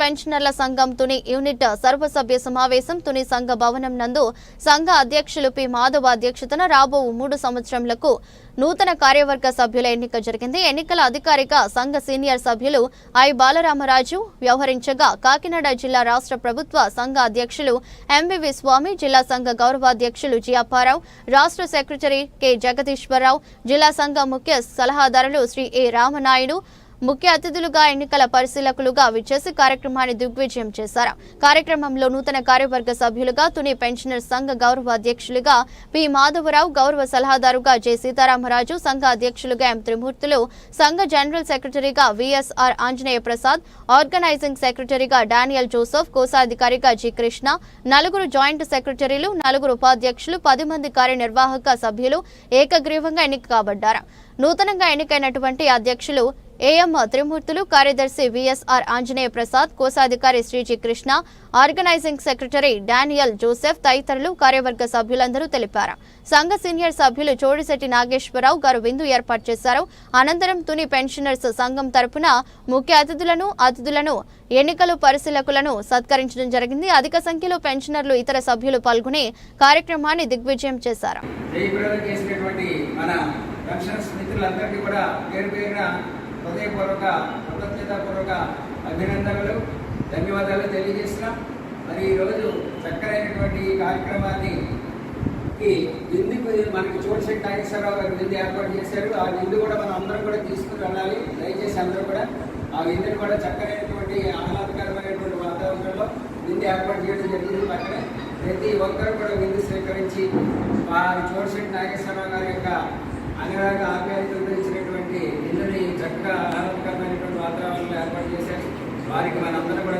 పెన్షనర్ల సంఘం తుని యూనిట్ సర్వసభ్య సమావేశం తుని సంఘ భవనం నందు సంఘ అధ్యక్షులు పి. మాధవ అధ్యక్షతన రాబో మూడు సంవత్సరములకు నూతన కార్యవర్గ సభ్యుల ఎన్నిక జరిగింది. ఎన్నికల అధికారిక సంఘ సీనియర్ సభ్యులు ఐ. బాలరామరాజు వ్యవహరించగా కాకినాడ జిల్లా రాష్ట్ర ప్రభుత్వ సంఘ అధ్యక్షులు ఎంవివి స్వామి జిల్లా సంఘ గౌరవాధ్యక్షులు జి అప్పారావు రాష్ట్ర సెక్రటరీ కె. జగదీశ్వరరావు జిల్లా సంఘ ముఖ్య సలహాదారులు శ్రీ ఏ. రామనాయుడు ముఖ్య అతిథులుగా ఎన్నికల పరిశీలకులుగా విచ్చేసి కార్యక్రమాన్ని దిగ్విజయం చేశారు. కార్యక్రమంలో నూతన కార్యవర్గ సభ్యులుగా తుని పెన్షనర్ సంఘ గౌరవ అధ్యక్షులుగా పి. మాధవరావు గౌరవ సలహాదారుగా జె. సీతారామరాజు సంఘ అధ్యక్షులుగా ఎం. త్రిమూర్తులు సంఘ జనరల్ సెక్రటరీగా విఎస్ఆర్ ఆంజనేయ ప్రసాద్ ఆర్గనైజింగ్ సెక్రటరీగా డానియల్ జోసెఫ్ కోశాధికారిగా జి. కృష్ణ నలుగురు జాయింట్ సెక్రటరీలు నలుగురు ఉపాధ్యక్షులు పది మంది కార్యనిర్వాహక సభ్యులు ఏకగ్రీవంగా ఎన్నిక కాబడ్డారు. నూతనంగా ఎన్నికైనటువంటి అధ్యక్షులు ఏఎం త్రిమూర్తులు కార్యదర్శి విఎస్ఆర్ ఆంజనేయ ప్రసాద్ కోశాధికారి Shri G Krishna organizing secretary Daniel Joseph తదితరులు కార్యవర్గ సభ్యులందరూ తెలిపారు. సంఘ సీనియర్ సభ్యులు చోడిశెట్టి నాగేశ్వరరావు గారు విందు ఏర్పాటు చేశారు. అనంతరం తుని పెన్షనర్స్ సంఘం తరపున ముఖ్య అతిథులను అతిథులను ఎన్నికలు పరిశీలకులను సత్కరించడం జరిగింది. అధిక సంఖ్యలో పెన్షనర్లు ఇతర సభ్యులు పాల్గొని కార్యక్రమాన్ని దిగ్విజయం చేశారు. హృదయపూర్వక కృతజ్ఞతాపూర్వక అభినందనలు ధన్యవాదాలు తెలియజేస్తున్నాం. మరి ఈరోజు చక్కరైనటువంటి ఈ కార్యక్రమాన్ని ఈ మనకి చోటశెట్టి నాగేశ్వరరావు గారు విందు ఏర్పాటు చేశారు. ఆ విందు కూడా మనం అందరం కూడా తీసుకుని వెళ్ళాలి. దయచేసి అందరూ కూడా ఆ విందుని కూడా చక్కనైనటువంటి ఆహ్లాదకరమైనటువంటి వాతావరణంలో విందు ఏర్పాటు చేయడం జరిగింది. పక్కనే ప్రతి ఒక్కరు కూడా విందు స్వీకరించి వారి చోటశెట్టి నాగేశ్వరరావు గారి యొక్క అనురాగ ఆప్యాయతలతో ఇచ్చినటువంటి విందుని చక్కగా ఆహ్లాదకరమైనటువంటి వాతావరణంలో ఏర్పాటు చేశారు వారికి మనందరం కూడా